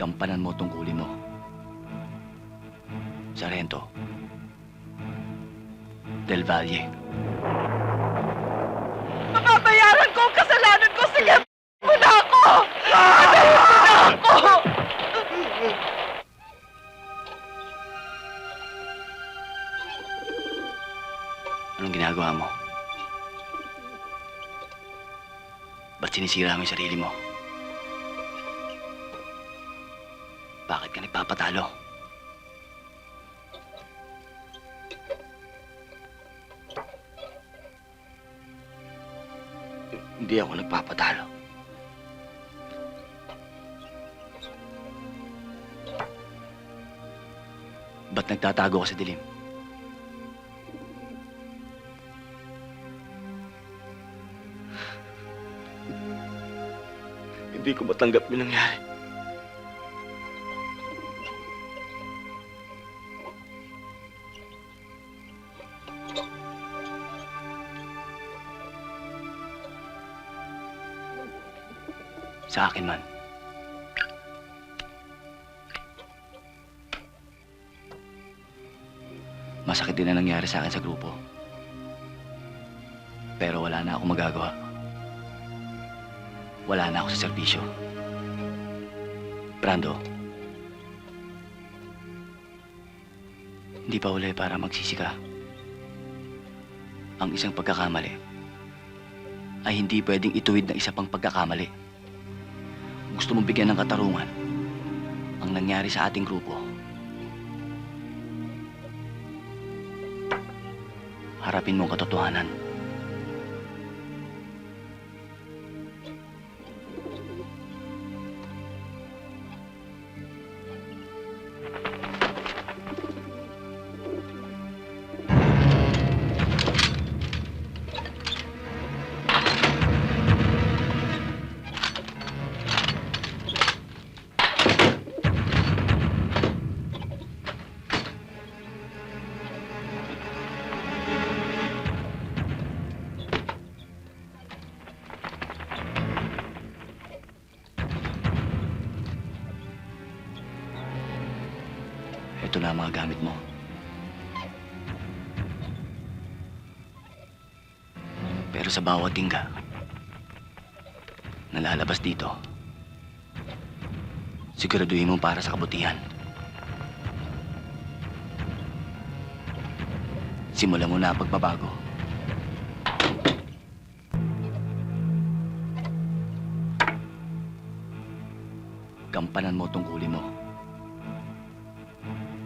Gampanan mo tungkulin mo. Sargento. Del Valle. Mababayaran ko ang kasalanan ko! Sige, mo na ako! Patayin mo na ako! Anong ginagawa mo? Ba't sinisira mo yung sarili mo? Bakit ka nagpapatalo? Hindi ako nagpapatalo. Ba't nagtatago ka sa dilim? Hindi ko matanggap yung nangyari. Sa akin man. Masakit din na nangyari sa akin sa grupo. Pero wala na akong magagawa. Wala na ako sa serbisyo. Brando. Hindi pa uli para magsisi ka. Ang isang pagkakamali ay hindi pwedeng ituwid na isa pang pagkakamali. Gusto mong bigyan ng katarungan ang nangyari sa ating grupo. Harapin mo ang katotohanan. Ito na ang mga gamit mo. Pero sa bawat tingga na lalabas dito, siguraduhin mo para sa kabutihan. Simulan mo na ang pagbabago. Gampanan mo tungkulin mo.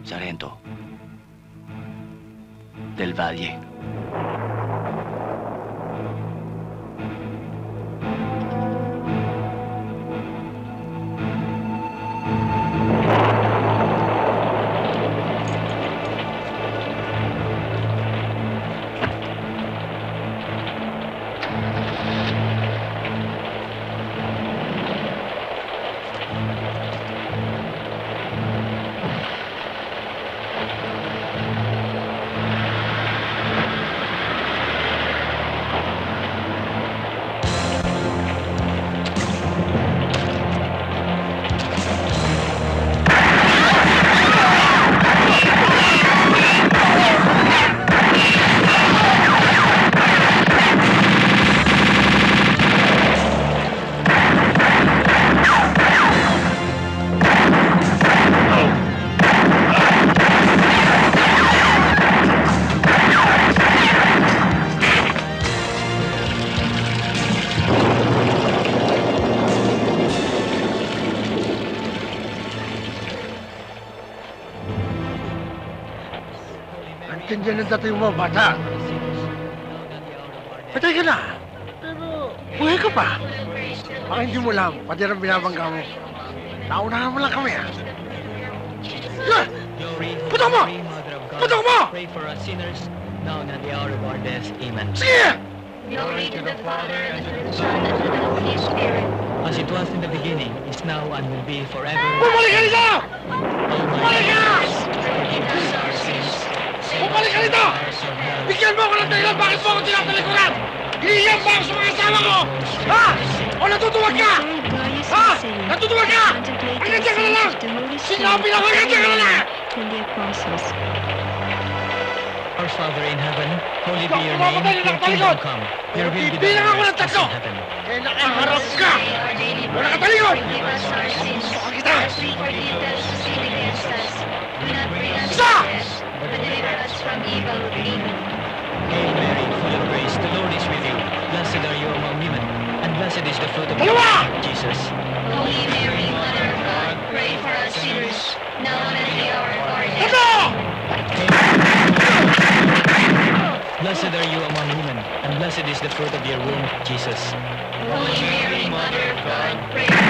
Sargento. Del Valle. Nandiyan ang dating mo, bata. Patay ka na. Pero, buhay ka pa. Baka hindi mo lang, pati rin binabangga mo. Naunahan mo lang kami, ha? Yeah! Putok mo! Putok mo! Pray for us sinners, now and at the hour of our death. Amen. Sige! Glory to the Father, and to the Son, and to the Holy Spirit. As it was in the beginning, is now, and will be forever. Bumalik ka dito! Bumalik ka! Sins. Save Bumalik ka dito! Bigyan mo ako ng dahilan bakit mo ako tinatalikuran! Hinihiyan pa ako sa mga asawa ko! Ha? O natutuwag ka? Ha? Natutuwa ka? Ay, nandiyan ka na lang! Sinabi na ko, nandiyan ka na lang! Our Father in heaven, holy be your name, na your ng kingdom come. Your will be done on earth as in heaven. Kaya nakaharap ka! Wala ka talikod! Gusto ka kita! Isa! Hail Mary, full of grace, the Lord is with you. Blessed are you among women, and blessed is the fruit of your womb, Jesus. Holy Mary, Mother of God, pray for us sinners, now and at the hour of our death. Blessed are you among women, and blessed is the fruit of your womb, Jesus. Holy Mary, Mother of God, pray for us